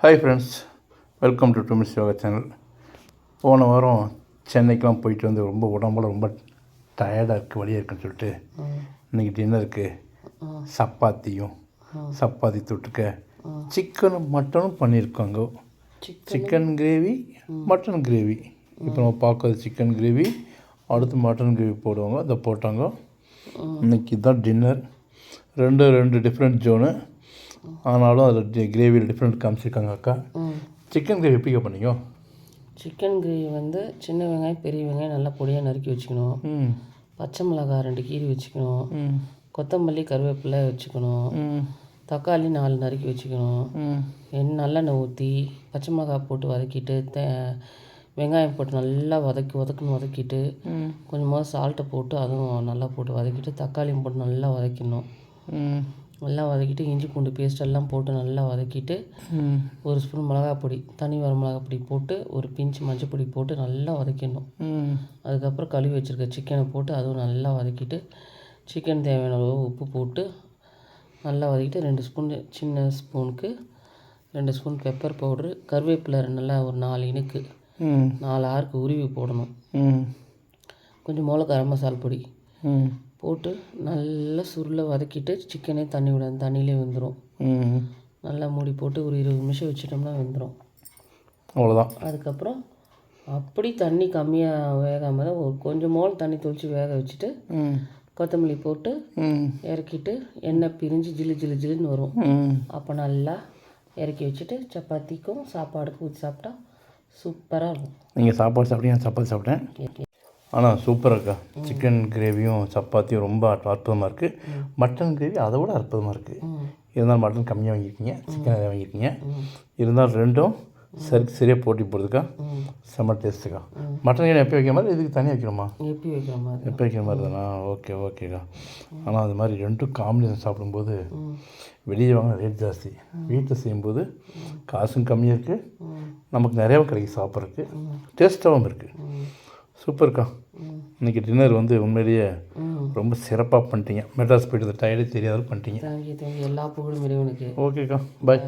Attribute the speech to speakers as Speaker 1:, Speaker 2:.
Speaker 1: Hi friends welcome to டுமிஸ் yoga channel போன வாரம் சென்னைக்கெலாம் போயிட்டு வந்து ரொம்ப உடம்புல ரொம்ப டயர்டாக இருக்குது வலியாக இருக்குன்னு சொல்லிட்டு. இன்றைக்கி டின்னருக்கு சப்பாத்தியும் சப்பாத்தி தொட்டுக்க சிக்கனும் மட்டனும் பண்ணியிருக்காங்க. சிக்கன் கிரேவி மட்டன் கிரேவி இப்போ நம்ம பார்க்கறது சிக்கன் கிரேவி அடுத்து மட்டன் கிரேவி போடுவாங்க அதை போட்டாங்க. இன்னைக்கு தான் டின்னர் ரெண்டு ரெண்டு டிஃப்ரெண்ட் ஜோனு ஆனாலும் அதில் கிரேவியில் டிஃப்ரெண்ட் காமிச்சிருக்காங்க அக்கா. சிக்கன் கிரேவி எப்படி பண்ணீங்க?
Speaker 2: சிக்கன் கிரேவி வந்து சின்ன வெங்காயம் பெரிய வெங்காயம் நல்லா பொடியாக நறுக்கி வச்சுக்கணும். பச்சை மிளகாய் ரெண்டு கீரி வச்சுக்கணும். கொத்தமல்லி கருவேப்பிலை வச்சுக்கணும். தக்காளி நாலு நறுக்கி வச்சுக்கணும். எண்ணெய் நல்லெண்ணெய் ஊற்றி பச்சை மிளகாய் போட்டு வதக்கிட்டு தே வெங்காயம் போட்டு நல்லா வதக்கி வதக்குன்னு வதக்கிட்டு கொஞ்சமாக சால்ட்டை போட்டு அதுவும் நல்லா போட்டு வதக்கிட்டு தக்காளியும் போட்டு நல்லா வதக்கிடணும். நல்லா வதக்கிட்டு இஞ்சி பூண்டு பேஸ்ட் எல்லாம் போட்டு நல்லா வதக்கிட்டு ஒரு ஸ்பூன் மிளகாய் பொடி தனி வர மிளகாய் பொடி போட்டு ஒரு பிஞ்சு மஞ்சள் பொடி போட்டு நல்லா வதக்கிடணும். அதுக்கப்புறம் கழுவி வச்சுருக்க சிக்கனை போட்டு அதுவும் நல்லா வதக்கிட்டு சிக்கன் தேவையான அளவு உப்பு போட்டு நல்லா வதக்கிட்டு ரெண்டு ஸ்பூன் சின்ன ஸ்பூனுக்கு ரெண்டு ஸ்பூன் பெப்பர் பவுட்ரு கருவேப்பிலை நல்லா ஒரு நாலு இனுக்கு நாலு ஆறுக்கு உருவி போடணும். கொஞ்சம் மிளகா கரம் மசால் பொடி. போட்டு நல்லா சுருளை வதக்கிட்டு சிக்கனே தண்ணி விட தண்ணியிலே வெந்துடும் நல்லா மூடி போட்டு ஒரு இருபது நிமிஷம் வச்சிட்டோம்னா வெந்துடும்
Speaker 1: அவ்வளோதான்
Speaker 2: அதுக்கப்புறம் அப்படி தண்ணி கம்மியாக வேகாமல் தான் ஒரு கொஞ்சம் மோல் தண்ணி தொளிச்சு வேக வச்சுட்டு கொத்தமல்லி போட்டு இறக்கிட்டு எண்ணெய் பிரிஞ்சு ஜிலு ஜிலு ஜிலுன்னு வரும். அப்போ நல்லா இறக்கி வச்சுட்டு சப்பாத்திக்கும் சாப்பாடுக்கும் ஊற்றி சாப்பிட்டா சூப்பராக இருக்கும்.
Speaker 1: நீங்கள் சாப்பாடு சாப்பிட்டீங்க நான் சப்பாத்தி சாப்பிட்டேன். ஆனால் சூப்பராக இருக்கா சிக்கன் கிரேவியும் சப்பாத்தியும் ரொம்ப அற்புதமாக இருக்குது மட்டன் கிரேவி அதை விட அற்புதமாக இருக்குது இருந்தாலும் மட்டன் கம்மியாக வாங்கியிருக்கீங்க சிக்கன் நிறையா வாங்கியிருக்கீங்க. இருந்தாலும் ரெண்டும் சரி சரியாக போட்டி போடுறதுக்கா செம்ம டேஸ்ட்டுக்கா மட்டன் கிரேவி எப்போ வைக்கிற மாதிரி இதுக்கு தனியாக வைக்கணுமா?
Speaker 2: எப்படி வைக்கிற மாதிரி
Speaker 1: எப்போ வைக்கிற மாதிரி தானா? ஓகே ஓகேக்கா ஆனால் அது மாதிரி ரெண்டும் காம்பினேஷன் சாப்பிடும்போது வெளியே வாங்க ரேட் ஜாஸ்தி. வீட்டில் செய்யும்போது காசும் கம்மியாக இருக்குது நமக்கு நிறையாவும் கிடைக்கும் சாப்பிட்றதுக்கு. டேஸ்ட்டாகவும் இருக்குது சூப்பர்க்கா. இன்றைக்கி டின்னர் வந்து உண்மையிலேயே ரொம்ப சிறப்பாக பண்ணிட்டீங்க. மெட்ராஸ் போயிட்டு டயர்டே தெரியாத பண்ணிட்டீங்க.
Speaker 2: எல்லா புகழும் இறைவனுக்கு.
Speaker 1: ஓகேக்கா. பாய்